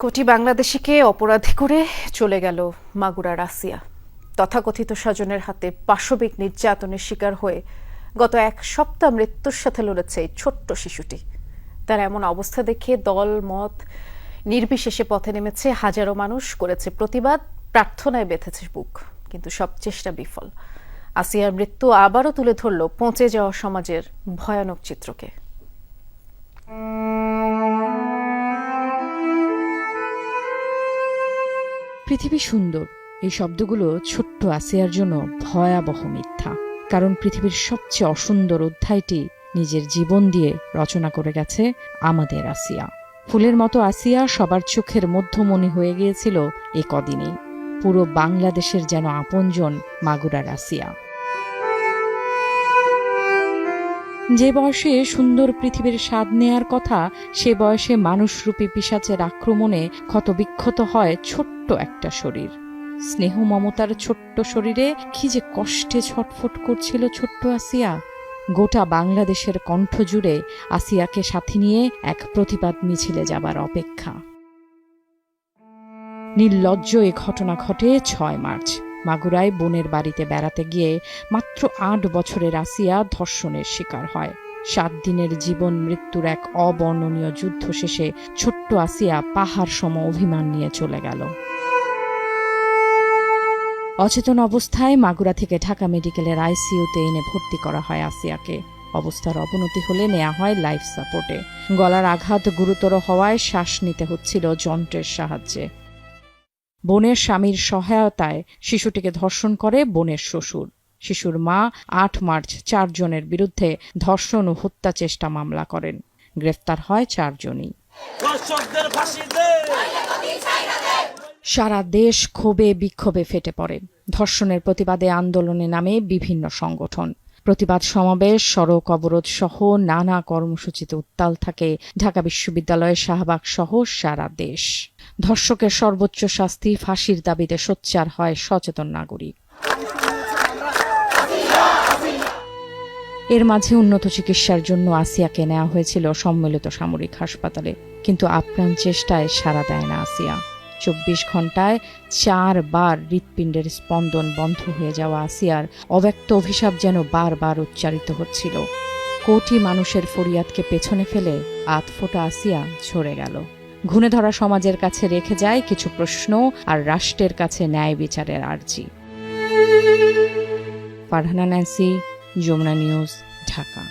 কোটি বাংলাদেশিকে অপরাধী করে চলে গেল মাগুরা রাসিয়া তথাকথিত স্বজনের হাতে পাশবিক নির্যাতনের শিকার হয়ে গত এক সপ্তাহ মৃত্যুর সাথে লড়েছে এই ছোট্ট শিশুটি। তার এমন অবস্থা দেখে দল, মত নির্বিশেষে পথে নেমেছে, হাজারো মানুষ করেছে প্রতিবাদ, প্রার্থনায় বেঁধেছে বুক, কিন্তু সব চেষ্টা বিফল। আসিয়ার মৃত্যু আবারও তুলে ধরল পৌঁছে যাওয়া সমাজের ভয়ানক চিত্রকে। পৃথিবী সুন্দর। এই শব্দগুলো ছোট্ট আসিয়ার জন্য ভয়াবহ মিথ্যা। কারণ পৃথিবীর সবচেয়ে অসুন্দর অধ্যায়টি নিজের জীবন দিয়ে রচনা করে গেছে আমাদের আসিয়া। ফুলের মতো আসিয়া সবার চোখের মধ্যমণি হয়ে গিয়েছিল এ কদিনেই। পুরো বাংলাদেশের যেন আপনজন মাগুরার আসিয়া। যে বয়সে সুন্দর পৃথিবীর স্বাদ নেয়ার কথা, সে বয়সে মানুষরূপী পিসাচের আক্রমণে ক্ষতবিক্ষত হয় ছোট্ট একটা শরীর। স্নেহ মমতার ছোট্ট শরীরে কি যে কষ্টে ছটফট করছিল ছোট্ট আসিয়া। গোটা বাংলাদেশের কণ্ঠ জুড়ে আসিয়াকে সাথে নিয়ে এক প্রতিবাদ মিছিলে যাবার অপেক্ষা। নির্লজ্জ এ ঘটনা ঘটে ছয় মার্চ। মাগুরায় বোনের বাড়িতে বেড়াতে গিয়ে মাত্র আট বছরের আসিয়া ধর্ষণের শিকার হয়। সাত দিনের জীবন মৃত্যুর এক অবর্ণনীয় যুদ্ধ শেষে ছোট্ট আসিয়া পাহাড় সম অভিমান নিয়ে চলে গেল। অচেতন অবস্থায় মাগুরা থেকে ঢাকা মেডিকেলের আইসিইউতে এনে ভর্তি করা হয় আসিয়াকে। অবস্থার অবনতি হলে নেওয়া হয় লাইফ সাপোর্টে। গলার আঘাত গুরুতর হওয়ায় শ্বাস নিতে হচ্ছিল যন্ত্রের সাহায্যে। বোনের স্বামীর সহায়তায় শিশুটিকে ধর্ষণ করে বোনের শ্বশুর। শিশুর মা আট মার্চ চারজনের বিরুদ্ধে ধর্ষণ ও হত্যা চেষ্টা মামলা করেন। গ্রেফতার হয় চারজনই। সারা দেশ ক্ষোভে বিক্ষোভে ফেটে পড়ে। ধর্ষণের প্রতিবাদে আন্দোলনে নামে বিভিন্ন সংগঠন। প্রতিবাদ সমাবেশ, সড়ক অবরোধ সহ নানা কর্মসূচিতে উত্তাল থাকে ঢাকা বিশ্ববিদ্যালয়ের শাহবাগ সহ সারা দেশ। ধর্ষকের সর্বোচ্চ শাস্তি, ফাঁসির দাবিতে সোচ্চার হয় সচেতন নাগরিক। এর মাঝে উন্নত চিকিৎসার জন্য আসিয়াকে নেওয়া হয়েছিল সম্মিলিত সামরিক হাসপাতালে, কিন্তু আপ্রাণ চেষ্টায় সাড়া দেয় না আসিয়া। চব্বিশ ঘন্টায় চারবার হৃৎপিণ্ডের স্পন্দন বন্ধ হয়ে যাওয়া আসিয়ার অব্যক্ত অভিশাপ যেন বারবার উচ্চারিত হচ্ছিল। কোটি মানুষের ফরিয়াদকে পেছনে ফেলে আতফোটা আসিয়া ঝরে গেল। ঘুণে ধরা সমাজের কাছে রেখে যায় কিছু প্রশ্ন আর রাষ্ট্রের কাছে ন্যায় বিচারের আর্জি। Farhana Nancy, Jamuna news, Dhaka.